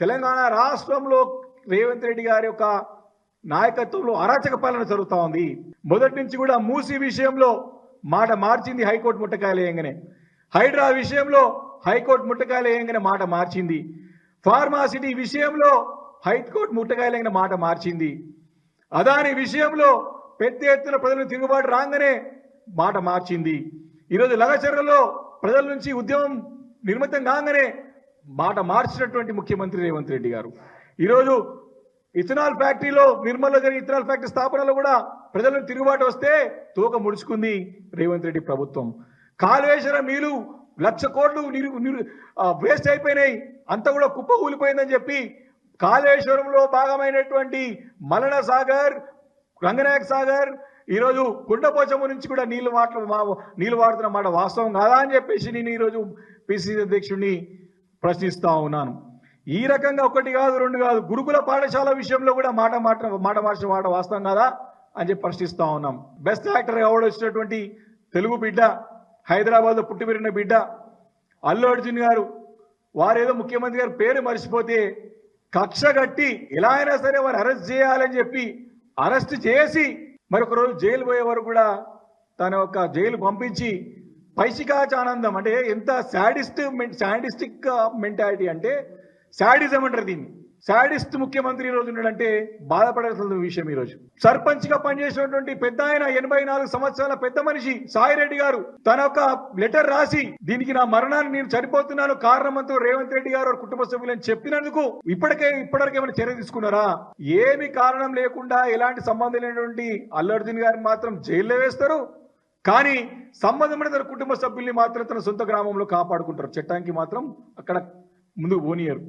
తెలంగాణ రాష్ట్రంలో రేవంత్ రెడ్డి గారి యొక్క నాయకత్వంలో అరాచక పాలన జరుగుతూ ఉంది. మొదటి నుంచి కూడా మూసి విషయంలో మాట మార్చింది హైకోర్టు ముట్టకాయలేయంగానే హైడ్రా విషయంలో హైకోర్టు ముట్టకాయలేయంగానే మాట మార్చింది. ఫార్మాసిటీ విషయంలో హైకోర్టు ముట్టకాయలు మాట మార్చింది. అదాని విషయంలో పెద్ద ఎత్తున ప్రజలు తిరుగుబాటు రాగానే మాట మార్చింది. ఈరోజు లగచర్లలో ప్రజల నుంచి ఉద్యమం నిర్మితం కాగానే మాట మార్చినటువంటి ముఖ్యమంత్రి రేవంత్ రెడ్డి గారు. ఈరోజు ఇథనాల్ ఫ్యాక్టరీలో నిర్మల్లో జరిగిన ఇథనాల్ ఫ్యాక్టరీ స్థాపనలో కూడా ప్రజలకు తిరుగుబాటు వస్తే తూక ముడుచుకుంది రేవంత్ రెడ్డి ప్రభుత్వం. కాళేశ్వరం మీలు లక్ష కోట్లు వేస్ట్ అయిపోయినాయి. అంతా కూడా కుప్ప కూలిపోయిందని చెప్పి కాళేశ్వరంలో భాగమైనటువంటి మలన సాగర్ రంగనాయక సాగర్ ఈరోజు గుండపోచము నుంచి కూడా నీళ్ళు వాటర్ నీళ్ళు వాడుతున్న మాట వాస్తవం కాదా అని చెప్పేసి నేను ఈరోజు పిసిసి అధ్యక్షుడిని ప్రశ్నిస్తా ఉన్నాను. ఈ రకంగా ఒకటి కాదు రెండు కాదు గురుకుల పాఠశాల విషయంలో కూడా మాట మాట మాట మార్చిన మాట వాస్తవం కదా అని చెప్పి ప్రశ్నిస్తా ఉన్నాం. బెస్ట్ యాక్టర్ అవార్డు వచ్చినటువంటి తెలుగు బిడ్డ హైదరాబాద్లో పుట్టి పెరిగిన బిడ్డ అల్లు అర్జున్ గారు వారేదో ముఖ్యమంత్రి గారి పేరు మర్చిపోతే కక్ష కట్టి ఎలా అయినా సరే వారు అరెస్ట్ చేయాలని చెప్పి అరెస్ట్ చేసి మరొక రోజు జైలు పోయే వరకు కూడా తన యొక్క జైలు పంపించి పైశికాచానందం అంటే ఎంత శాడిస్ట్ శాడిస్టిక్ మెంటాలిటీ అంటే శాడిజం అంటారు దీన్ని. శాడిస్ట్ ముఖ్యమంత్రి ఈ ఉన్నాడంటే బాధపడాల్సిన విషయం ఈ రోజు సర్పంచ్గా పనిచేసినటువంటి పెద్ద ఆయన ఎనభై నాలుగు సంవత్సరాల పెద్ద మనిషి సాయిరెడ్డి గారు తన ఒక లెటర్ రాసి దీనికి నా మరణాన్ని నేను చనిపోతున్నాను కారణమంతో రేవంత్ రెడ్డి గారు కుటుంబ సభ్యులని చెప్పినందుకు ఇప్పటికే ఇప్పటివరకు ఏమైనా చర్య తీసుకున్నారా? ఏమి కారణం లేకుండా ఎలాంటి సంబంధం లేనటువంటి అల్లర్జున్ గారిని మాత్రం జైల్లో వేస్తారు. కానీ సంబంధమైన తన కుటుంబ సభ్యుల్ని మాత్రం తన సొంత గ్రామంలో కాపాడుకుంటారు. చట్టానికి మాత్రం అక్కడ ముందుకు పోనీయరు.